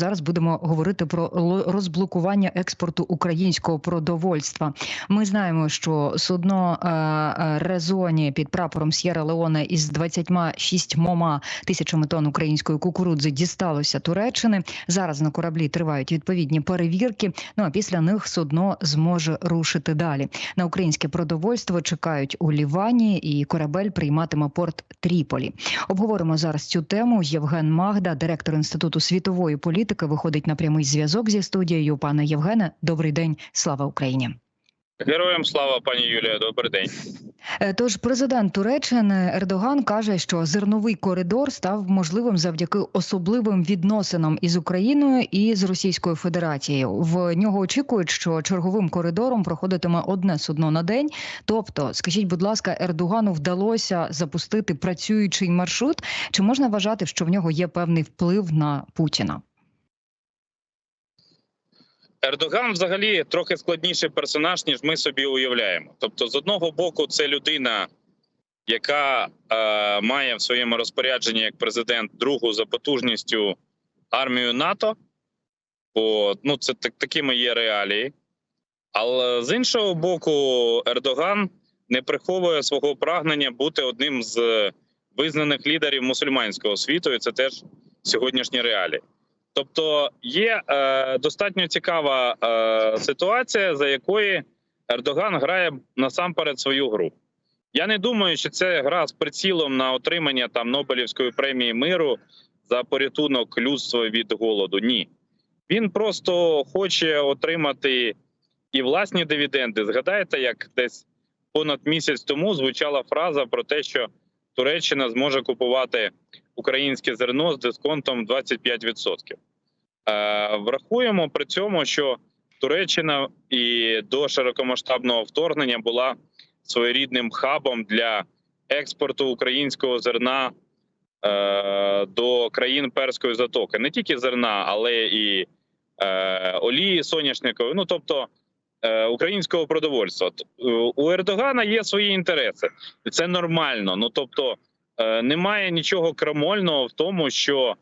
Зараз будемо говорити про ло- розблокування експорту українського продовольства. Ми знаємо, що судно е, е, Резоні під прапором С'єра Леоне із 26 тисячами тонн української кукурудзи дісталося Туреччини. Зараз на кораблі тривають відповідні перевірки. Ну а після них судно зможе рушити далі. На українське продовольство чекають у Лівані, і корабель прийматиме порт Тріполі. Обговоримо зараз цю тему. Євген Магда, директор інституту світової політики, виходить на прямий зв'язок зі студією. Пане Євгене, добрий день, слава Україні. Героям слава, пані Юлія. Добрий день. Е, Тож президент Туреччини Ердоган каже, що зерновий коридор став можливим завдяки особливим відносинам із Україною і з Російською Федерацією. В нього очікують, що черговим коридором проходитиме одне судно на день. Тобто, скажіть, будь ласка, Ердогану вдалося запустити працюючий маршрут? Чи можна вважати, що в нього є певний вплив на Путіна? Ердоган взагалі трохи складніший персонаж, ніж ми собі уявляємо. Тобто, з одного боку, це людина, яка е, має в своєму розпорядженні як президент другу за потужністю армію НАТО, бо ну, це так, такими є реалії. Але з іншого боку, Ердоган не приховує свого прагнення бути одним з визнаних лідерів мусульманського світу, і це теж сьогоднішні реалії. Тобто є е, достатньо цікава е, ситуація, за якої Ердоган грає насамперед свою гру. Я не думаю, що це гра з прицілом на отримання там Нобелівської премії миру за порятунок людства від голоду. Ні, він просто хоче отримати і власні дивіденди. Згадайте, як десь понад місяць тому звучала фраза про те, що Туреччина зможе купувати українське зерно з дисконтом 25%. Е, Врахуємо при цьому, що Туреччина і до широкомасштабного вторгнення була своєрідним хабом для експорту українського зерна е, до країн Перської затоки. Не тільки зерна, але і е, олії соняшникової. Ну тобто українського продовольства. У Ердогана є свої інтереси, і це нормально. Ну тобто немає нічого крамольного в тому, що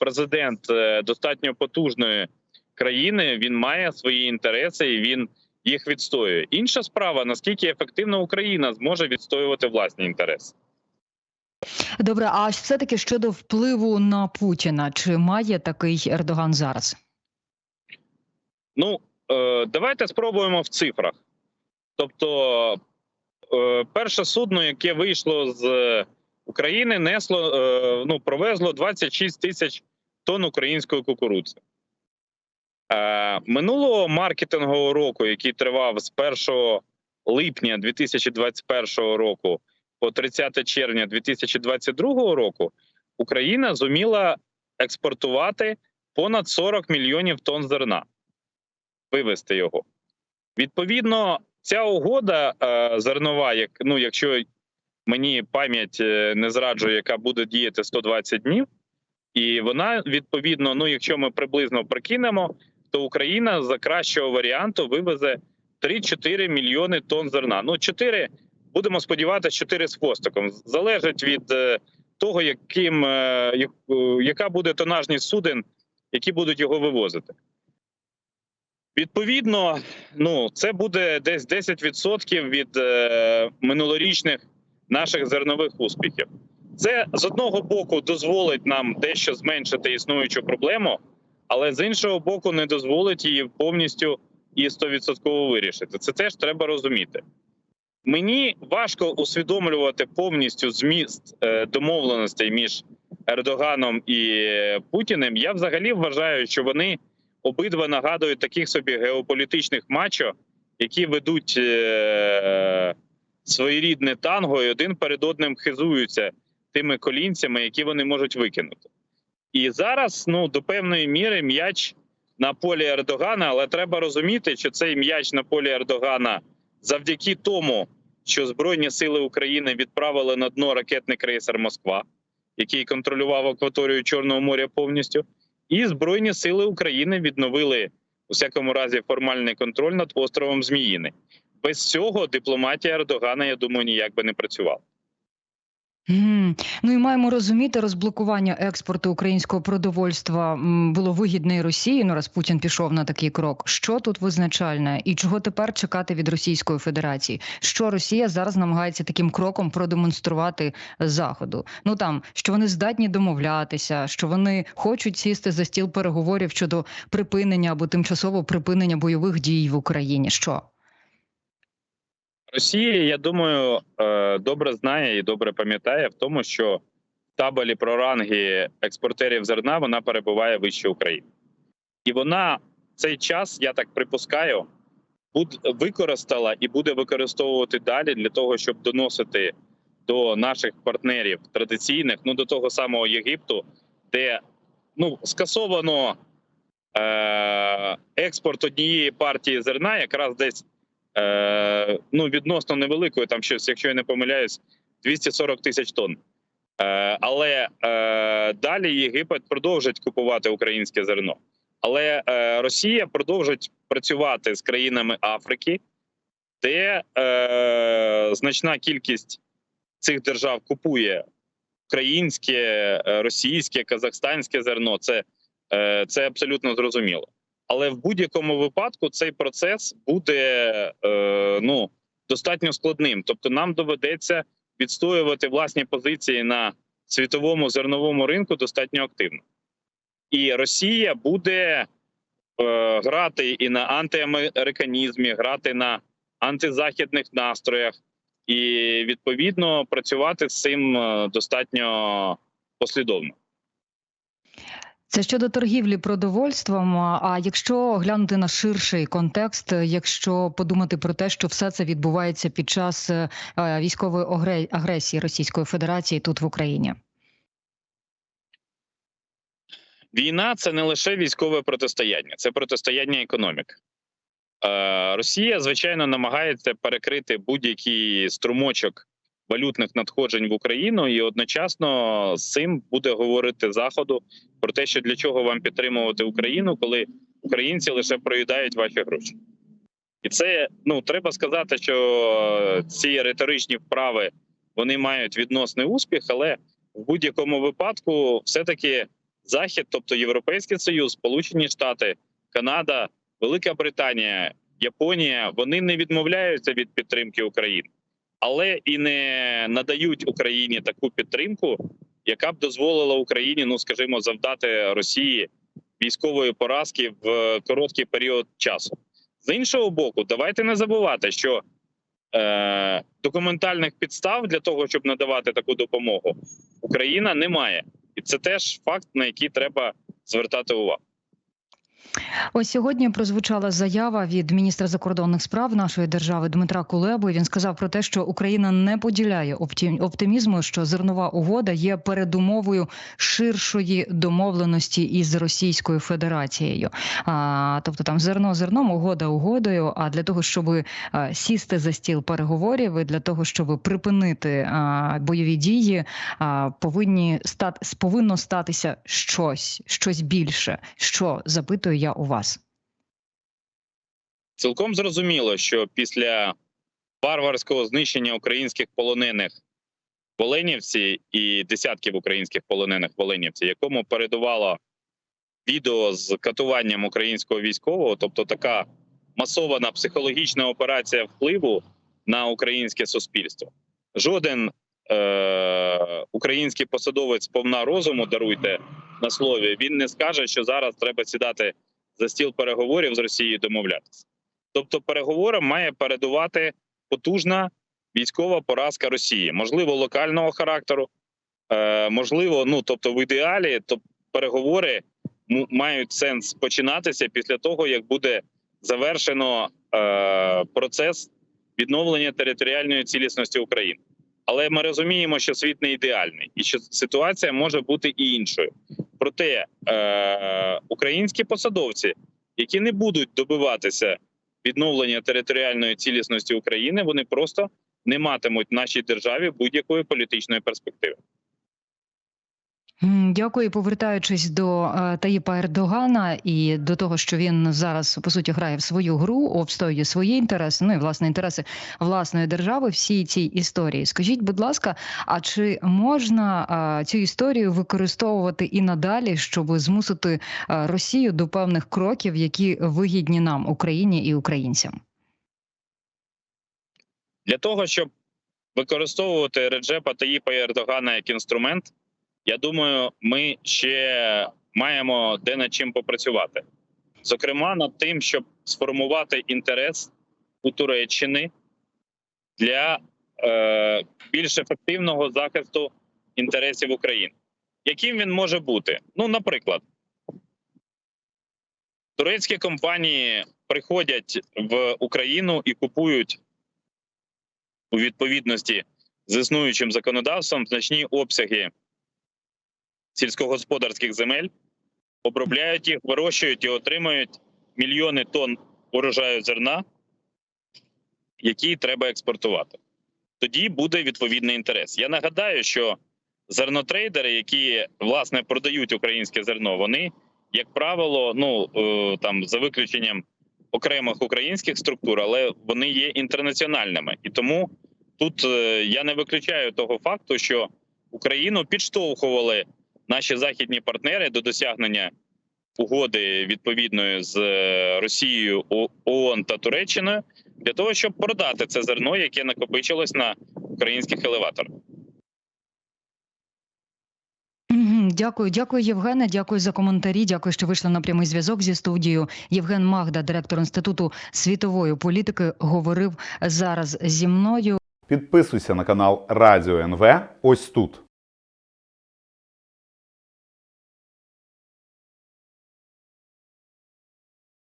президент е, достатньо потужної країни він має свої інтереси і він їх відстоює. Інша справа наскільки ефективно Україна зможе відстоювати власні інтереси. Добре, а все таки щодо впливу на Путіна, чи має такий Ердоган зараз? Ну е, давайте спробуємо в цифрах. Тобто, е, перше судно, яке вийшло з України, несло ну провезло 26 тисяч тонн української кукурудзи. Е, минулого маркетингового року, який тривав з 1 липня 2021 року по 30 червня 2022 року, Україна зуміла експортувати понад 40 мільйонів тонн зерна, вивести його. Відповідно, ця угода е, зернова, як ну, якщо мені пам'ять е, не зраджує, яка буде діяти 120 днів, і вона відповідно, ну якщо ми приблизно прикинемо, то Україна за кращого варіанту вивезе 3-4 мільйони тонн зерна. Ну 4, будемо сподіватися, 4 з хвостиком. Залежить від е, того, яким е, е, яка буде тонажність суден, які будуть його вивозити. Відповідно, ну це буде десь 10% від минулорічних наших зернових успіхів. Це з одного боку дозволить нам дещо зменшити існуючу проблему, але з іншого боку, не дозволить її повністю і 100% вирішити. Це теж треба розуміти. Мені важко усвідомлювати повністю зміст е, домовленостей між Ердоганом і е, Путіним. Я взагалі вважаю, що вони обидва нагадують таких собі геополітичних мачо, які ведуть е, своєрідне танго, і один перед одним хизуються тими колінцями, які вони можуть викинути. І зараз, ну до певної міри, м'яч на полі Ердогана, але треба розуміти, що цей м'яч на полі Ердогана завдяки тому, що Збройні сили України відправили на дно ракетний крейсер Москва, який контролював акваторію Чорного моря повністю, і Збройні сили України відновили у всякому разі формальний контроль над островом Зміїни. Без цього дипломатія Ердогана, я думаю, ніяк би не працювала. Ну і маємо розуміти, розблокування експорту українського продовольства було вигідне і Росії. Ну раз Путін пішов на такий крок. Що тут визначальне, і чого тепер чекати від Російської Федерації? Що Росія зараз намагається таким кроком продемонструвати заходу? Ну там що вони здатні домовлятися, що вони хочуть сісти за стіл переговорів щодо припинення або тимчасового припинення бойових дій в Україні. Що? Росія, я думаю, е, добре знає і добре пам'ятає в тому, що в табелі про ранги експортерів зерна вона перебуває вище України, і вона цей час, я так припускаю, використала і буде використовувати далі для того, щоб доносити до наших партнерів традиційних, ну до того самого Єгипту, де ну скасовано е- експорт однієї партії зерна, якраз десь е, ну, відносно невеликою, там щось, якщо я не помиляюсь, 240 тисяч тонн. Е, але е, далі Єгипет продовжить купувати українське зерно. Але е, Росія продовжить працювати з країнами Африки, де е, значна кількість цих держав купує українське, е, російське, казахстанське зерно. Це, е, це абсолютно зрозуміло. Але в будь-якому випадку цей процес буде е, ну достатньо складним. Тобто, нам доведеться відстоювати власні позиції на світовому зерновому ринку достатньо активно, і Росія буде е, грати і на антиамериканізмі, грати на антизахідних настроях, і відповідно працювати з цим е, достатньо послідовно. Це щодо торгівлі продовольством. А якщо глянути на ширший контекст, якщо подумати про те, що все це відбувається під час е, військової агресії Російської Федерації тут в Україні, Війна це не лише військове протистояння, це протистояння економіки. Е, Росія, звичайно, намагається перекрити будь-який струмочок валютних надходжень в Україну, і одночасно з цим буде говорити Заходу про те, що для чого вам підтримувати Україну, коли українці лише проїдають ваші гроші. І це ну треба сказати, що ці риторичні вправи вони мають відносний успіх, але в будь-якому випадку, все-таки Захід, тобто Європейський Союз, Сполучені Штати, Канада, Велика Британія, Японія, вони не відмовляються від підтримки України, але і не надають Україні таку підтримку, яка б дозволила Україні, ну скажімо, завдати Росії військової поразки в короткий період часу. З іншого боку, давайте не забувати, що е, документальних підстав для того, щоб надавати таку допомогу, Україна не має, і це теж факт, на який треба звертати увагу. Ось сьогодні прозвучала заява від міністра закордонних справ нашої держави Дмитра Кулеби. Він сказав про те, що Україна не поділяє оптим- оптимізму, що зернова угода є передумовою ширшої домовленості із Російською Федерацією. А, тобто там зерно зерном, угода угодою. А для того, щоб сісти за стіл переговорів, і для того, щоб припинити а, бойові дії, а, повинні стати повинно статися щось, щось більше. Що запитую я у вас? Цілком зрозуміло, що після варварського знищення українських полонених в Оленівці і десятків українських полонених в Оленівці, якому передувало відео з катуванням українського військового, тобто така масована психологічна операція впливу на українське суспільство. Жоден е- український посадовець повна розуму даруйте на слові. Він не скаже, що зараз треба сідати за стіл переговорів з Росією домовлятися. Тобто, переговорам має передувати потужна військова поразка Росії, можливо, локального характеру, е, можливо, ну тобто, в ідеалі, то переговори мають сенс починатися після того, як буде завершено е, процес відновлення територіальної цілісності України. Але ми розуміємо, що світ не ідеальний, і що ситуація може бути і іншою. Проте е, українські посадовці, які не будуть добиватися відновлення територіальної цілісності України, вони просто не матимуть в нашій державі будь-якої політичної перспективи. Дякую. Повертаючись до е, Таїпа Ердогана і до того, що він зараз по суті грає в свою гру, обстоює свої інтереси, ну і власне інтереси власної держави. Всій цій історії. Скажіть, будь ласка, а чи можна е, цю історію використовувати і надалі, щоб змусити е, Росію до певних кроків, які вигідні нам, Україні і українцям? Для того, щоб використовувати Реджепа Таїпа Ердогана як інструмент, я думаю, ми ще маємо де над чим попрацювати. Зокрема, над тим, щоб сформувати інтерес у Туреччини для е, більш ефективного захисту інтересів України. Яким він може бути? Ну, наприклад, турецькі компанії приходять в Україну і купують у відповідності з існуючим законодавством значні обсяги сільськогосподарських земель, обробляють їх, вирощують і отримують мільйони тонн урожаю зерна, які треба експортувати. Тоді буде відповідний інтерес. Я нагадаю, що зернотрейдери, які власне продають українське зерно, вони, як правило, ну е, там за виключенням окремих українських структур, але вони є інтернаціональними. І тому тут е, я не виключаю того факту, що Україну підштовхували наші західні партнери до досягнення угоди відповідної з е, Росією, ООН та Туреччиною для того, щоб продати це зерно, яке накопичилось на українських елеваторах. Дякую, дякую, Євгене. Дякую за коментарі. Дякую, що вийшли на прямий зв'язок зі студією. Євген Магда, директор інституту світової політики, говорив зараз зі мною. Підписуйся на канал Радіо НВ ось тут.